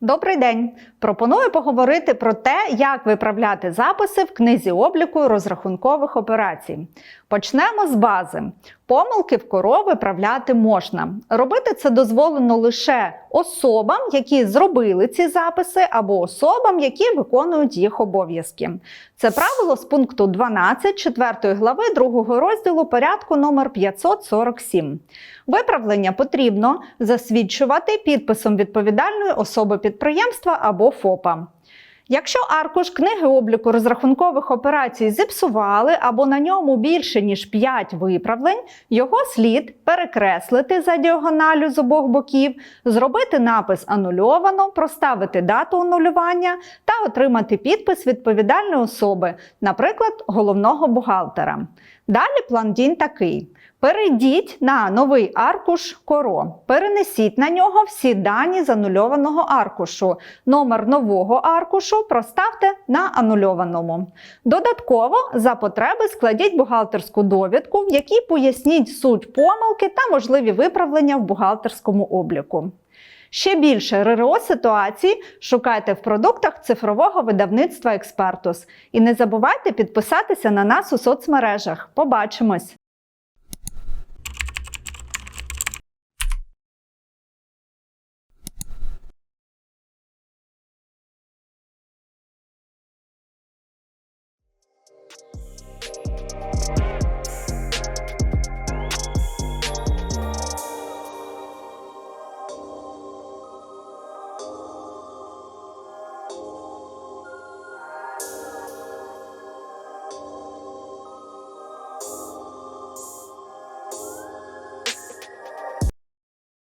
Добрий день! Пропоную поговорити про те, як виправляти записи в книзі обліку розрахункових операцій. Почнемо з бази. Помилки в коро виправляти можна. Робити це дозволено лише особам, які зробили ці записи, або особам, які виконують їх обов'язки. Це правило з пункту 12 4 глави 2 розділу порядку номер 547. Виправлення потрібно засвідчувати підписом відповідальної особи підприємства або ФОПа. Якщо аркуш книги обліку розрахункових операцій зіпсували або на ньому більше ніж 5 виправлень, його слід перекреслити за діагоналю з обох боків, зробити напис анульовано, проставити дату анулювання та отримати підпис відповідальної особи, наприклад, головного бухгалтера. Далі план дій такий. Перейдіть на новий аркуш коро, перенесіть на нього всі дані з анульованого аркушу. Номер нового аркушу проставте на анульованому. Додатково, за потреби, складіть бухгалтерську довідку, в якій поясніть суть помилки та можливі виправлення в бухгалтерському обліку. Ще більше РРО ситуацій шукайте в продуктах цифрового видавництва Експертус. І не забувайте підписатися на нас у соцмережах. Побачимось!